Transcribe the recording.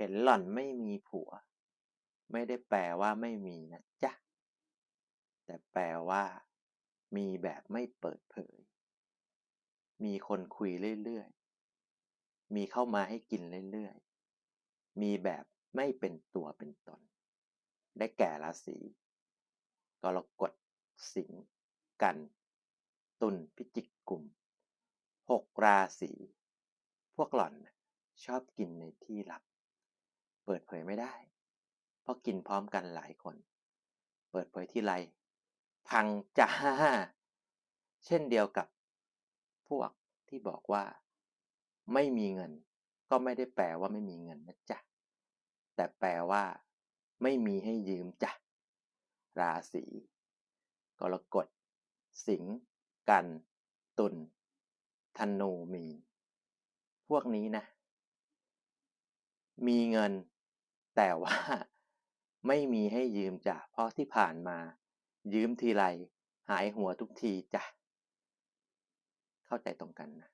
เห็นหล่อนไม่มีผัว ไม่ได้แปลว่าไม่มีนะจ๊ะ แต่แปลว่า มีแบบไม่เปิดเผย มีคนคุยเรื่อยๆ มีเข้ามาให้กินเรื่อยๆ มีแบบไม่เป็นตัวเป็นตน ได้แก่ราศีกรกฎสิงห์กัน ตุลพิจิกกุมหกราศีพวกหล่อนชอบกินในที่ลับ เปิดเผยไม่ได้ เพราะกินพร้อมกันหลายคน เปิดเผยที่ไร พังจ้าเช่นเดียวกับพวกที่บอกว่า ไม่มีเงิน ก็ไม่ได้แปลว่าไม่มีเงินนะจ๊ะแต่แปลว่า ไม่มีให้ยืมจ้ะราศีกรกฎ สิงห์กัน ตุลธนูมี พวกนี้นะ มีเงิน แต่ว่าไม่มีให้ยืมจ้ะเพราะที่ผ่านมา ยืมทีไรหายหัวทุกทีจ้ะ เข้าใจตรงกันนะ